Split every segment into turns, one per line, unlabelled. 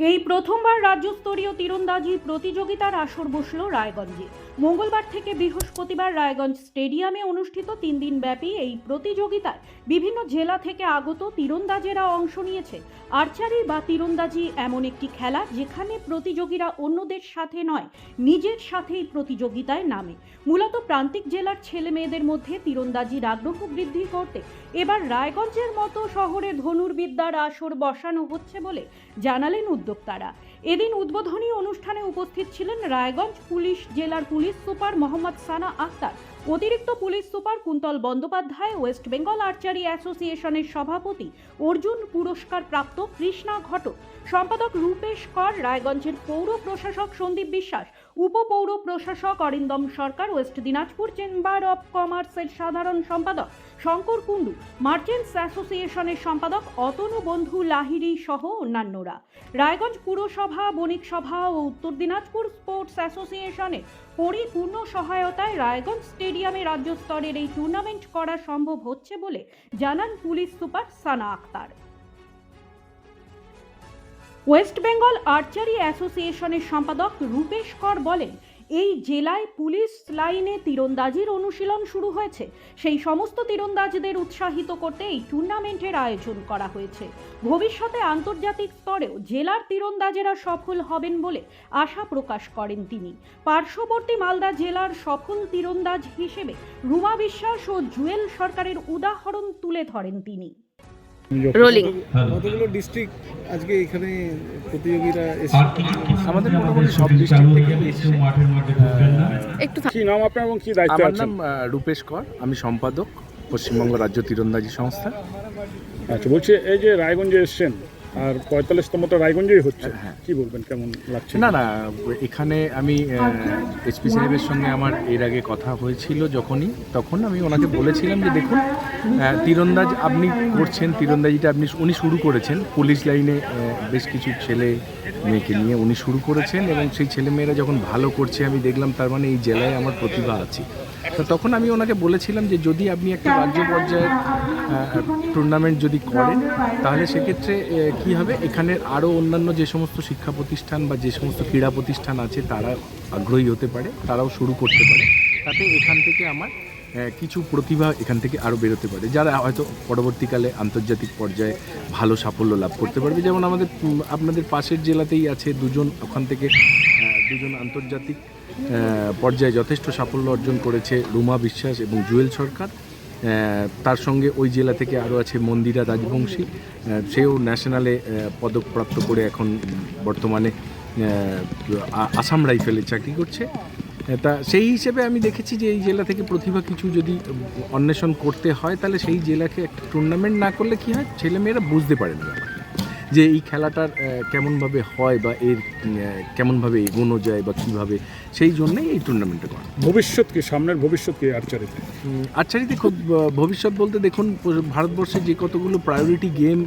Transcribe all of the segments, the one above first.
এই প্রথমবার রাজ্যস্তরীয় তীরন্দাজি প্রতিযোগিতার আসর বসল রায়গঞ্জে। মঙ্গলবার থেকে বৃহস্পতিবার রায়গঞ্জ স্টেডিয়ামে অনুষ্ঠিত তিন দিন ব্যাপী এই প্রতিযোগিতায় বিভিন্ন জেলা থেকে আগত তীরন্দাজেরা অংশ নিয়েছে। আর্চারি বা তীরন্দাজি এমন একটি খেলা যেখানে প্রতিযোগীরা অন্যদের সাথে নয়, নিজের সাথেই প্রতিযোগিতায় নামে। মূলত প্রান্তিক জেলার ছেলে মেয়েদের মধ্যে তীরন্দাজির আগ্রহ বৃদ্ধি করতে এবার রায়গঞ্জের মতো শহরে ধনুর্বিদ্যার আসর বসানো হচ্ছে বলে জানালেন উদ্যোক্তারা। এদিন উদ্বোধনী অনুষ্ঠানে উপস্থিত ছিলেন রায়গঞ্জ পুলিশ জেলার পুলিশ সুপার মোহাম্মদ সানা আক্তার অতিরিক্ত police super Kuntal Bandyopadhyay, West Bengal archery অ্যাসোসিয়েশনের সভাপতি অর্জুন পুরস্কার প্রাপ্ত কৃষ্ণা ঘটক, সম্পাদক রূপেশ কর, রায়গঞ্জের পৌর প্রশাসক সন্দীপ বিশ্বাস, উপপৌর প্রশাসক Arindam Sarkar, West Dinajpur chamber of কমার্সের সাধারণ সম্পাদক শঙ্কর কুণ্ডু, মার্চেন্টস অ্যাসোসিয়েশনের সম্পাদক অতনু বন্ধু লাহিড়ি সহ অন্যান্যরা। রায়গঞ্জ পুরসভা, বণিক সভা ও উত্তর দিনাজপুর স্পোর্টস অ্যাসোসিয়েশনের পরিপূর্ণ সহায়তায় রায়গঞ্জ স্টেডিয়ামে রাজ্য স্তরের এই টুর্নামেন্ট করা সম্ভব হচ্ছে বলে জানান police super Sana Akhtar. West Bengal archery অ্যাসোসিয়েশনের সম্পাদক রূপেশ কর বলেন এই জেলায় পুলিশ লাইনে তীরন্দাজির অনুশীলন শুরু হয়েছে। সেই সমস্ত তীরন্দাজদের উৎসাহিত করতে এই টুর্নামেন্টের আয়োজন করা হয়েছে। ভবিষ্যতে আন্তর্জাতিক স্তরেও জেলার তীরন্দাজেরা সফল হবেন বলে আশা প্রকাশ করেন তিনি। পার্শ্ববর্তী মালদা জেলার সফল তীরন্দাজ হিসেবে রুমা বিশ্বাস ও জুয়েল সরকারের উদাহরণ তুলে ধরেন তিনি।
রোলিং
কতগুলো ডিস্ট্রিক্ট আজকে এখানে প্রতিযোগীরা এসেছে?
আমাদের মোটামুটি সব ডিস্ট্রিক্ট থেকে এসেছে।
একটু থাক-
কি নাম আপনার এবং কি দায়িত্ব
আমার নাম রূপেশ কর। আমি সম্পাদক পশ্চিমবঙ্গ রাজ্য তীরন্দাজি সংস্থা।
আচ্ছা বলছি এই যে রায়গঞ্জে এসছেন আর পঁয়তাল্লিশতমটা রায়গঞ্জেই হচ্ছে।
হ্যাঁ।
কি বলবেন কেমন লাগছে?
না না এখানে আমি এসপি সাহেবের সঙ্গে আমার এর আগে কথা হয়েছিল যখনই তখন আমি ওনাকে বলেছিলাম যে দেখুন তীরন্দাজ আপনি করছেন তীরন্দাজিটা আপনি উনি শুরু করেছেন। পুলিশ লাইনে বেশ কিছু ছেলে মেয়েকে নিয়ে উনি শুরু করেছেন এবং সেই ছেলেমেয়েরা যখন ভালো করছে আমি দেখলাম তার মানে এই জেলায় আমার প্রতিভা আছে। তো তখন আমি ওনাকে বলেছিলাম যে যদি আপনি একটা রাজ্য পর্যায়ের টুর্নামেন্ট যদি করেন, তাহলে সেক্ষেত্রে কি হবে? এখানের আরও অন্যান্য যে সমস্ত শিক্ষা প্রতিষ্ঠান বা যে সমস্ত ক্রীড়া প্রতিষ্ঠান আছে, তারা আগ্রহী হতে পারে, তারাও শুরু করতে পারে। তাতে এখান থেকে আমার কিছু প্রতিভা এখান থেকে আরও বেরোতে পারে। যারা হয়তো পরবর্তীকালে আন্তর্জাতিক পর্যায়ে ভালো সাফল্য লাভ করতে পারবে, যেমন আমাদের আপনাদের পাশের জেলাতেই আছে দুজন, ওখান থেকে দুজন আন্তর্জাতিক পর্যায়ে যথেষ্ট সাফল্য অর্জন করেছে রুমা বিশ্বাস এবং জুয়েল সরকার। তার সঙ্গে ওই জেলা থেকে আরও আছে মন্দিরা রাজবংশী। সেও ন্যাশনালে আহ, পদকপ্রাপ্ত করে এখন বর্তমানে আসাম রাইফেলে চাকরি করছে। তা সেই হিসেবে আমি দেখেছি যে এই জেলা থেকে প্রতিভা কিছু যদি অন্বেষণ করতে হয় তাহলে সেই জেলাকে একটা টুর্নামেন্ট না করলে কি হয়? ছেলেমেয়েরা বুঝতে পারে না যে এই খেলাটার কেমনভাবে হয় বা এর কেমনভাবে এগোনো যায় বা কীভাবে সেই জন্যই এই টুর্নামেন্টটা করা।
ভবিষ্যৎ কি সামনের ভবিষ্যৎ কি আর্চারিতে
আর্চারিতে খুব ভবিষ্যৎ বলতে দেখুন ভারতবর্ষে যে কতগুলো প্রায়োরিটি গেম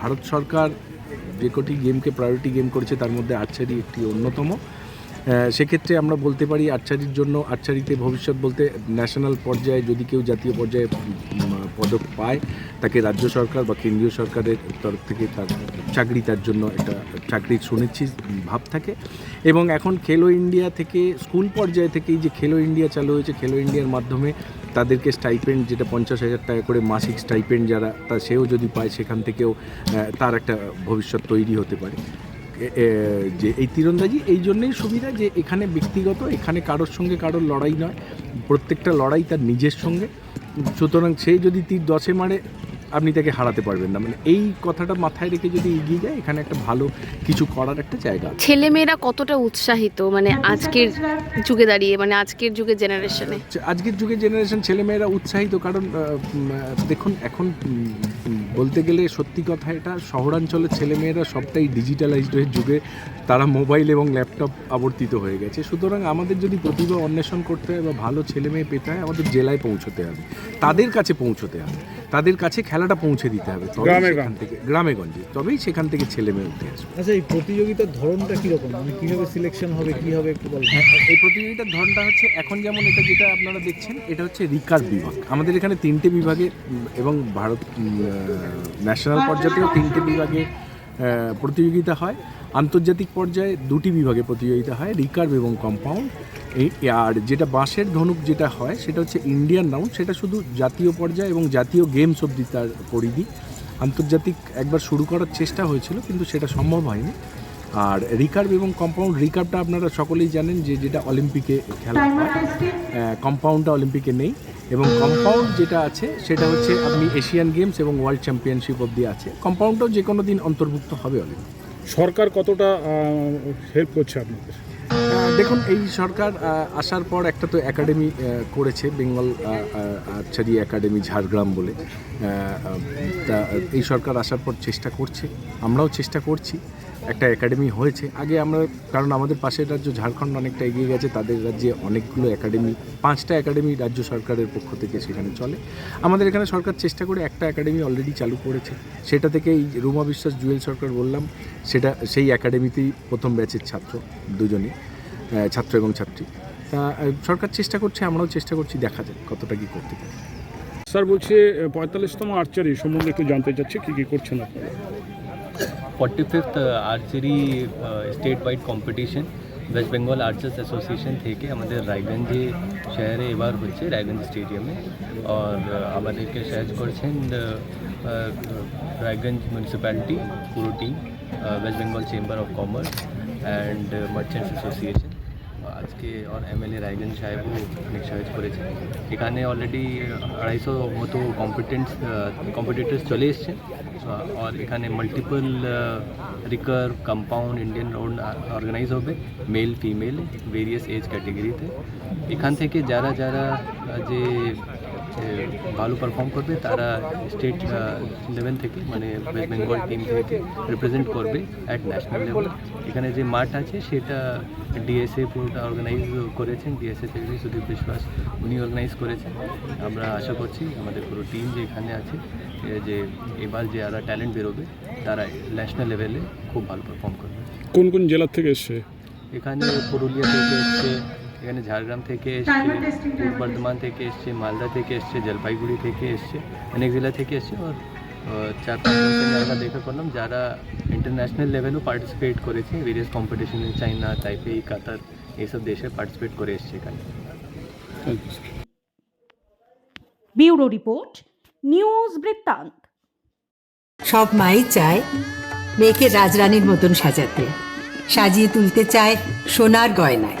ভারত সরকার যে কটি গেমকে প্রায়োরিটি গেম করেছে তার মধ্যে আর্চারি একটি অন্যতম। সেক্ষেত্রে আমরা বলতে পারি আর্চারির জন্য আর্চারিতে ভবিষ্যৎ বলতে ন্যাশনাল পর্যায়ে যদি কেউ জাতীয় পর্যায়ে পদক পায়, তাকে রাজ্য সরকার বা কেন্দ্রীয় সরকারের তরফ থেকে তার চাকরি, তার জন্য একটা চাকরির সুনিশ্চিত ভাব থাকে। এবং এখন খেলো ইন্ডিয়া থেকে, স্কুল পর্যায়ে থেকেই যে খেলো ইন্ডিয়া চালু হয়েছে, খেলো ইন্ডিয়ার মাধ্যমে তাদেরকে স্টাইপেন্ড যেটা পঞ্চাশ হাজার টাকা করে মাসিক স্টাইপেন্ড যারা, তা সেও যদি পায়, সেখান থেকেও তার একটা ভবিষ্যৎ তৈরি হতে পারে। যে এই তীরন্দাজি, এই জন্যই সুবিধা যে এখানে ব্যক্তিগত, এখানে কারোর সঙ্গে কারোর লড়াই নয়। প্রত্যেকটা লড়াই তার নিজের সঙ্গে। সুতরাং সে যদি তীর দশে মারে আপনি তাকে হারাতে পারবেন না। মানে এই কথাটা মাথায় রেখে যদি এগিয়ে যায় এখানে একটা ভালো কিছু করার একটা জায়গা ছেলে
ছেলেমেয়েরা কতটা উৎসাহিত মানে আজকের যুগে দাঁড়িয়ে মানে আজকের যুগে জেনারেশনে
আজকের যুগে জেনারেশন ছেলেমেয়েরা উৎসাহিত কারণ দেখুন এখন বলতে গেলে সত্যি কথা এটা শহরাঞ্চলের ছেলেমেয়েরা সবটাই ডিজিটালাইজড হয়ে যুগে তারা মোবাইল এবং ল্যাপটপ আবর্তিত হয়ে গেছে। সুতরাং আমাদের যদি প্রতিভা অন্বেষণ করতে হয় বা ভালো ছেলে মেয়ে পেতে হয় আমাদের জেলায় পৌঁছতে হবে। তাদের কাছে পৌঁছতে হবে। তাদের কাছে খেলাটা পৌঁছে দিতে হবে।
গ্রামে
সেখান থেকে গ্রামে গঞ্জে। তবেই সেখান থেকে ছেলে মেয়ে উঠে আসবে।
আচ্ছা এই প্রতিযোগিতার ধরনটা কীরকম? মানে কীভাবে সিলেকশন হবে কি হবে একটু বলবেন
হ্যাঁ, এই প্রতিযোগিতার ধরনটা হচ্ছে এখন যেমন এটা যেটা আপনারা দেখছেন এটা হচ্ছে রিকার বিভাগ। আমাদের এখানে তিনটে বিভাগে এবং ভারত ন্যাশনাল পর্যায়েও তিনটে বিভাগে প্রতিযোগিতা হয়। আন্তর্জাতিক পর্যায়ে দুটি বিভাগে প্রতিযোগিতা হয় রিকার্ভ এবং কম্পাউন্ড। এই আর যেটা বাঁশের ধনুক যেটা হয় সেটা হচ্ছে ইন্ডিয়ান রাউন্ড। সেটা শুধু জাতীয় পর্যায়ে এবং জাতীয় গেমস অবধি তার পরিধি। আন্তর্জাতিক একবার শুরু করার চেষ্টা হয়েছিল কিন্তু সেটা সম্ভব হয়নি। আর রিকার্ভ এবং কম্পাউন্ড রিকার্ভটা আপনারা সকলেই জানেন যে যেটা অলিম্পিকে খেলা হয়। কম্পাউন্ডটা অলিম্পিকে নেই। এবং কম্পাউন্ড যেটা আছে সেটা হচ্ছে আপনি এশিয়ান গেমস এবং ওয়ার্ল্ড চ্যাম্পিয়নশিপ অবধি আছে। কম্পাউন্ডটাও যে কোনো দিন অন্তর্ভুক্ত হবে অলিম্পিক
সরকার কতটা হেল্প করছে আপনাদের?
দেখুন এই সরকার আসার পর একটা তো একাডেমি করেছে বেঙ্গল আর্চারি একাডেমি ঝাড়গ্রাম বলে। তা এই সরকার আসার পর চেষ্টা করছে। আমরাও চেষ্টা করছি। একটা একাডেমি হয়েছে। আগে আমরা, কারণ আমাদের পাশের রাজ্য ঝাড়খণ্ড অনেকটা এগিয়ে গেছে, তাদের রাজ্যে অনেকগুলো একাডেমি পাঁচটা একাডেমি রাজ্য সরকারের পক্ষ থেকে সেখানে চলে। আমাদের এখানে সরকার চেষ্টা করে একটা একাডেমি অলরেডি চালু করেছে। সেটা থেকে এই রুমা বিশ্বাস জুয়েল সরকার বললাম, সেটা, সেই একাডেমিতেই প্রথম ব্যাচের ছাত্র দুজনই ছাত্র এবং ছাত্রী। তা সরকার চেষ্টা করছে, আমরাও চেষ্টা করছি, দেখা যাক কতটা কী করতে পারি।
স্যার বলছে পঁয়তাল্লিশতম আর্চারি সম্বন্ধে একটু জানতে চাচ্ছি, কী কী করছেন আপনারা?
45th archery state wide competition West Bengal archers association থেকে আমাদের রায়গঞ্জে শহরে এবার হচ্ছে রায়গঞ্জ স্টেডিয়ামে আর আমাদেরকে সাহায্য করছেন রায়গঞ্জ মিউনিসিপ্যালিটি পুরো team West Bengal chamber of commerce and merchants association আজকে আর এমএলএ রায়গঞ্জ সাহেবও অনেক সাহায্য করেছে এখানে অলরেডি আড়াইশো মতো কম্পিটেন্টস কম্পিটিটার্স চলে এসছে আর এখানে multiple recurve compound Indian round organise হবে। মেল ফিমেল ভেরিয়াস এজ ক্যাটেগরিতে এখান থেকে যারা যারা যে ভালো পারফর্ম করবে তারা স্টেট লেভেল থেকে মানে ওয়েস্ট বেঙ্গল টিম থেকে রিপ্রেজেন্ট করবে অ্যাট ন্যাশনাল লেভেল এখানে যে মাঠ আছে সেটা ডিএসএ পুরোটা অর্গানাইজ করেছেন। ডিএসএ থেকে সুদীপ বিশ্বাস উনি অর্গানাইজ করেছেন। আমরা আশা করছি আমাদের পুরো টিম যে এখানে আছে যে এবার যে যারা ট্যালেন্ট বেরোবে তারা ন্যাশনাল লেভেলে খুব ভালো পারফর্ম করবে।
কোন কোন জেলার থেকে এসছে?
এখানে পুরুলিয়া থেকে এসছে এখানে ঝাড়গ্রাম থেকে এসছে পূর্ব বর্ধমান থেকে এসছে মালদা থেকে এসছে জলপাইগুড়ি থেকে এসছে অনেক জেলা থেকে এসছে। আর আহ, চার পাঁচ আমরা দেখা করলাম যারা ইন্টারন্যাশনাল লেভেলেও পার্টিসিপেট করেছে ভেরিয়াস কম্পিটিশনে চাইনা তাইপেই কাতার এইসব দেশে পার্টিসিপেট করে এসছে এখানে।
Thank you sir
bureau report news বৃত্তান্ত।
সব মাই চায় মেয়েকে রাজরানীর মতন সাজাতে সাজিয়ে তুলতে চায় সোনার গয়নায়।